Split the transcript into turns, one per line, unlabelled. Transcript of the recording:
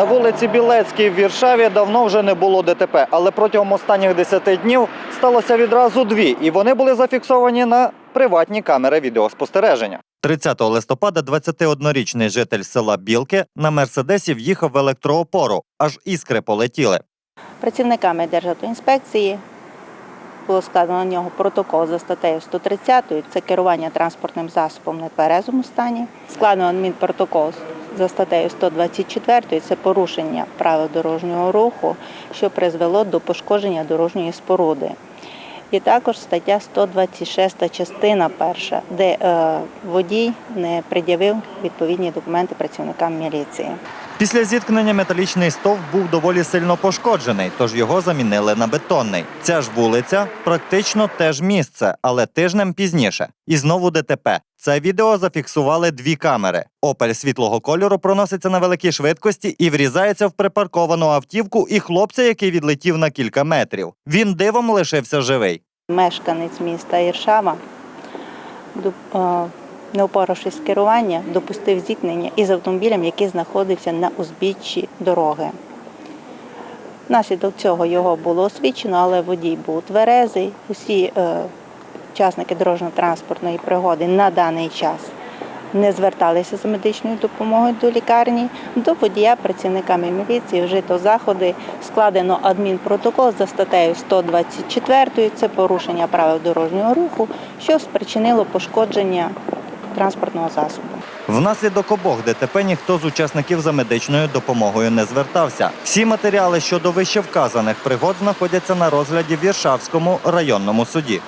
На вулиці Білецькій в Віршаві давно вже не було ДТП, але протягом останніх 10 днів сталося відразу дві, і вони були зафіксовані на приватні камери відеоспостереження. 30 листопада 21-річний житель села Білки на мерседесі в'їхав в електроопору, аж іскри полетіли.
Працівниками Державтоінспекції було складено на нього протокол за статтею 130, це керування транспортним засобом в нетверезому стані. Складено адмінпротокол за статтею 124, це порушення правил дорожнього руху, що призвело до пошкодження дорожньої споруди. І також стаття 126 частина перша, де е, водій не пред'явив відповідні документи працівникам міліції.
Після зіткнення металічний стовп був доволі сильно пошкоджений, тож його замінили на бетонний. Ця ж вулиця практично теж місце, але тижнем пізніше. І знову ДТП. Це відео зафіксували дві камери. Опель світлого кольору проноситься на великій швидкості і врізається в припарковану автівку і хлопця, який відлетів на кілька метрів. Він дивом лишився живий.
Мешканець міста Іршава, е, не опоравшись з керування, допустив зіткнення із автомобілем, який знаходився на узбіччі дороги. Внаслідок цього його було освічено, але водій був тверезий. Усі е, учасники дорожньо-транспортної пригоди на даний час не зверталися за медичною допомогою до лікарні. До водія працівниками міліції вжито заходи, складено адмінпротокол за статтею 124, це порушення правил дорожнього руху, що спричинило пошкодження транспортного засобу.
Внаслідок обох ДТП ніхто з учасників за медичною допомогою не звертався. Всі матеріали щодо вищевказаних пригод знаходяться на розгляді в Віршавському районному суді.